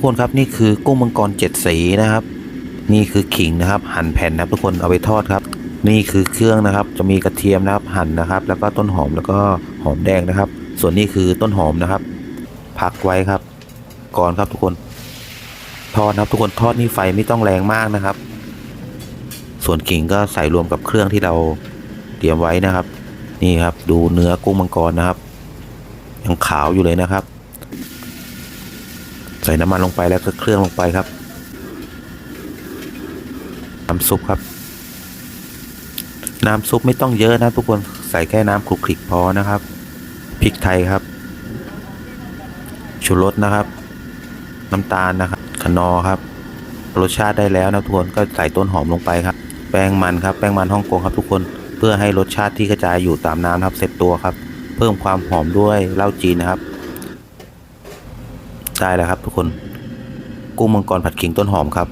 กคนครับนี่คือกุ้งมังกรเจ็ดสีนะครับ นี่คือขิงนะครับ หั่นแผ่นนะทุกคนเอาไปทอดครับ นี่คือเครื่องนะครับ จะมีกระเทียมนะครับหั่นนะครับ แล้วก็ต้นหอมแล้วก็หอมแดงนะครับ ส่วนนี้คือต้นหอมนะครับ พักไว้ครับ ก่อนครับทุกคนทอดครับทุกคนทอดนี่ไฟไม่ต้องแรงมากนะครับ ส่วนขิงก็ใส่รวมกับเครื่องที่เราเตรียมไว้นะครับ นี่ครับ ดูเนื้อกุ้งมังกรนะครับ ยังขาวอยู่เลยนะครับ ใส่น้ำมันลงไปแล้วก็เครื่องลงไปครับน้ำซุปครับ น้ำซุปไม่ต้องเยอะนะทุกคนใส่แค่น้ำคลุกคลิกพอนะครับพริกไทยครับชูรสนะครับ น้ำตาลนะครับขนอครับรสชาติได้แล้วนะทุกคนก็ใส่ต้นหอมลงไปครับ แป้งมันครับแป้งมันฮ่องกงครับทุกคนเพื่อให้รสชาติที่กระจายอยู่ตามน้ำครับเสร็จตัวครับ เพิ่มความหอมด้วยเหล้าจีนนะครับ ได้แล้วครับทุกคน กุ้งมังกรผัดขิงต้นหอมครับ